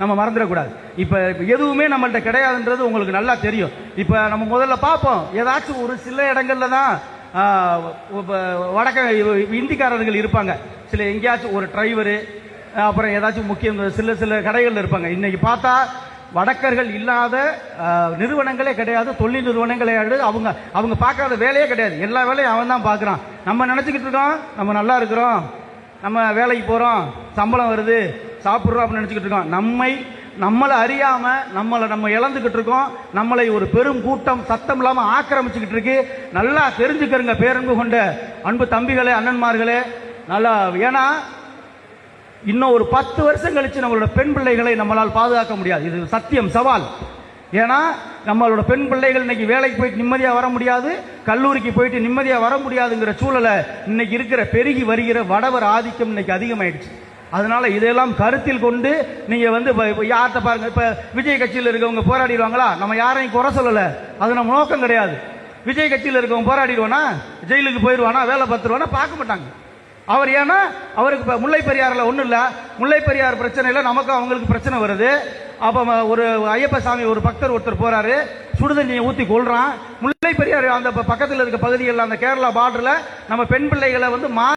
நம்ம மறந்துடக்கூடாது. இப்போ எதுவுமே நம்மள்ட்ட கிடையாதுன்றது உங்களுக்கு நல்லா தெரியும். இப்போ நம்ம முதல்ல பார்ப்போம். ஏதாச்சும் ஒரு சில இடங்கள்ல தான் வடக்க இந்திக்காரர்கள் இருப்பாங்க. சில எங்கேயாச்சும் ஒரு டிரைவரு அப்புறம் ஏதாச்சும் முக்கியம் சில சில கடைகளில் இருப்பாங்க. இன்னைக்கு பார்த்தா வடக்கர்கள் இல்லாத நிறுவனங்களே கிடையாது. தொழில் நிறுவனங்களே அவங்க அவங்க பார்க்காத வேலையே கிடையாது. எல்லா வேலையும் அவன் தான் பார்க்குறான். நம்ம நினச்சிக்கிட்டு இருக்கோம் நம்ம நல்லா இருக்கிறோம் நம்ம வேலைக்கு போகிறோம் சம்பளம் வருது சாப்பிட்றோம் அப்படின்னு நினச்சிக்கிட்டு இருக்கோம். நம்மை நம்மளை அறியாமல் நம்மளை நம்ம இழந்துக்கிட்டு இருக்கோம். நம்மளை ஒரு பெரும் கூட்டம் சத்தம் இல்லாமல் ஆக்கிரமிச்சுக்கிட்டு இருக்கு. நல்லா தெரிஞ்சுக்கிறங்க பேரன்பு கொண்ட அன்பு தம்பிகளே அண்ணன்மார்களே. நல்லா ஏன்னா இன்னும் ஒரு பத்து வருஷம் கழித்து நம்மளோட பெண் பிள்ளைகளை நம்மளால் பாதுகாக்க முடியாது. இது சத்தியம் சவால். ஏன்னா நம்மளோட பெண் பிள்ளைகள் இன்னைக்கு வேலைக்கு போயிட்டு நிம்மதியாக வர முடியாது. கல்லூரிக்கு போயிட்டு நிம்மதியாக வர முடியாதுங்கிற சூழலை இன்னைக்கு இருக்கிற பெருகி வருகிற வடவர் ஆதிக்கம் இன்னைக்கு அதிகமாயிடுச்சு. அதனால இதையெல்லாம் கருத்தில் கொண்டு நீங்க வந்து இப்ப- யார்கிட்ட பாருங்க இப்ப விஜய் கட்சியில் இருக்கவங்க போராடிடுவாங்களா? நம்ம யாரையும் குறை சொல்லல. அது நம்ம நோக்கம் கிடையாது. விஜய் கட்சியில் இருக்கவங்க போராடிடுவானா? ஜெயிலுக்கு போயிடுவானா? வேலை பார்த்துருவானா? பார்க்க மாட்டாங்க. அவர் ஏன்னா அவருக்கு இப்போ முல்லை பெரியாரில் ஒன்றும் இல்லை. முல்லை பெரியார் பிரச்சனையில நமக்கு அவங்களுக்கு பிரச்சனை வருது. அப்போ ஒரு ஐயப்ப சாமி ஒரு பக்தர் ஒருத்தர் போறாரு. சுடுதண்ணியை ஊத்தி கொள்றான் முல்லை பெரியார் அந்த பக்கத்தில் இருக்க பகுதிகளில் அந்த கேரளா பார்டரில் நம்ம பெண் பிள்ளைகளை வந்து மா